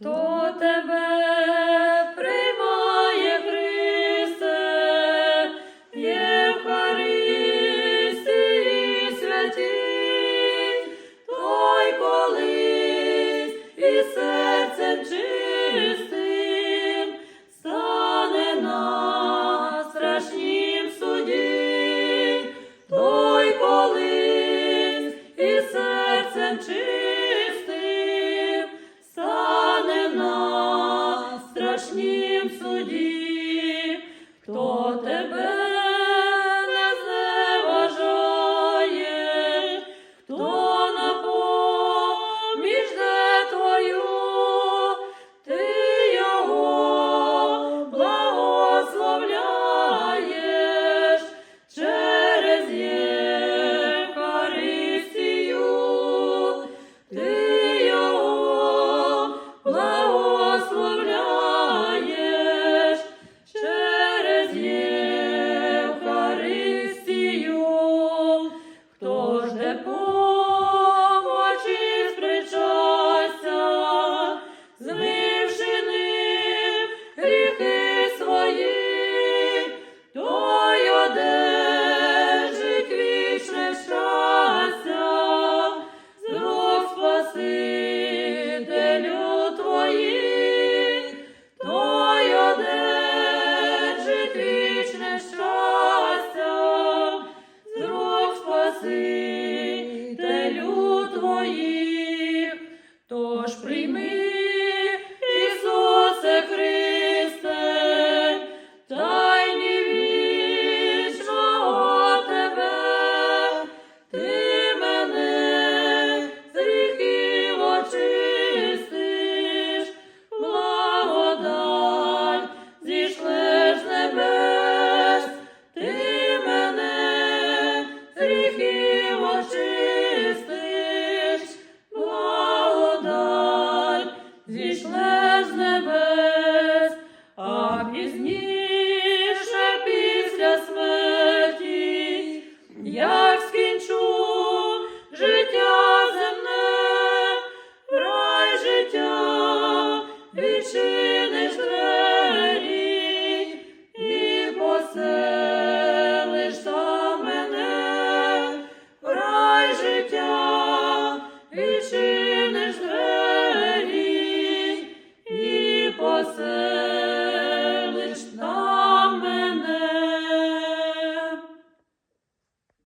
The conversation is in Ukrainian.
Хто тебе приймає, Христе, Євхаристії святій, той колись і серцем чистим стане на страшнім суді, той колись і серцем чистим страшнім суді, хто тебе тож прийми never